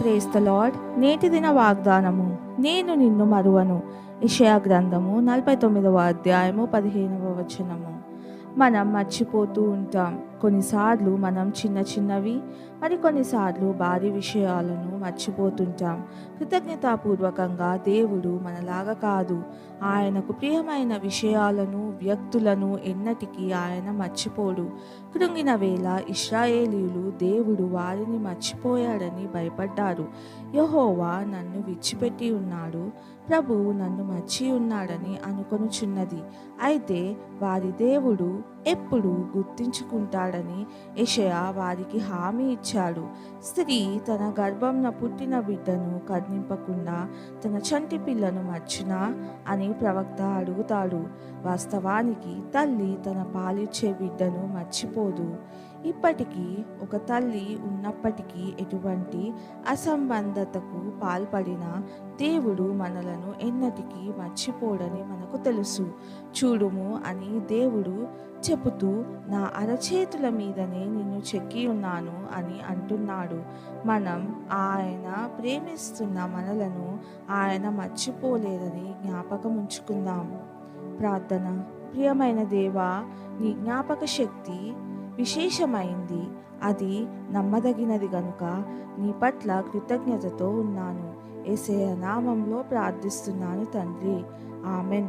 ప్రేస్త the lord నేటి దిన వాగ్దానము. నేను నిన్ను మరువను. ఇషయా గ్రంథము నలభై తొమ్మిదవ అధ్యాయము పదిహేనవ వచనము. మనం మర్చిపోతూ ఉంటాం. కొన్నిసార్లు మనం చిన్న చిన్నవి మరి కొన్నిసార్లు భారీ విషయాలను మర్చిపోతుంటాం. కృతజ్ఞతాపూర్వకంగా దేవుడు మనలాగా కాదు. ఆయనకు ప్రియమైన విషయాలను వ్యక్తులను ఎన్నటికీ ఆయన మర్చిపోడు. కృంగిన వేళ ఇస్రాయేలీలు దేవుడు వారిని మర్చిపోయాడని భయపడ్డారు. యహోవా నన్ను విడిచిపెట్టి ఉన్నాడు. ప్రభువు నన్ను మర్చి ఉన్నాడని అనుకొనుచున్నది. అయితే వారి దేవుడు ఎప్పుడు చేస్తాడని యషయా వారికి హామీ ఇచ్చాడు. స్త్రీ తన గర్భంన పుట్టిన బిడ్డను కర్ణింపకుండా తన చంటి పిల్లను మర్చినా అని ప్రవక్త అడుగుతాడు. వాస్తవానికి తల్లి తన పాలిచ్చే బిడ్డను మర్చిపోదు. ఇప్పటికీ ఒక తల్లి ఉన్నప్పటికీ ఎటువంటి అసంబంధతకు పాల్పడిన దేవుడు మనలను ఎన్నటికీ మర్చిపోడని మనకు తెలుసు. చూడుము అని దేవుడు చెబుతూ నా అరచేతుల మీదనే నిన్ను చెక్కి ఉన్నాను అని అంటున్నాడు. మనం ఆయన ప్రేమిస్తున్న మనలను ఆయన మర్చిపోలేదని జ్ఞాపకం ఉంచుకుందాం. ప్రార్థన. ప్రియమైన దేవా నీ జ్ఞాపక శక్తి విశేషమైంది. అది నమ్మదగినది గనుక నీ పట్ల కృతజ్ఞతతో ఉన్నాను. ఏసయ నామంలో ప్రార్థిస్తున్నాను తండ్రి. ఆమెన్.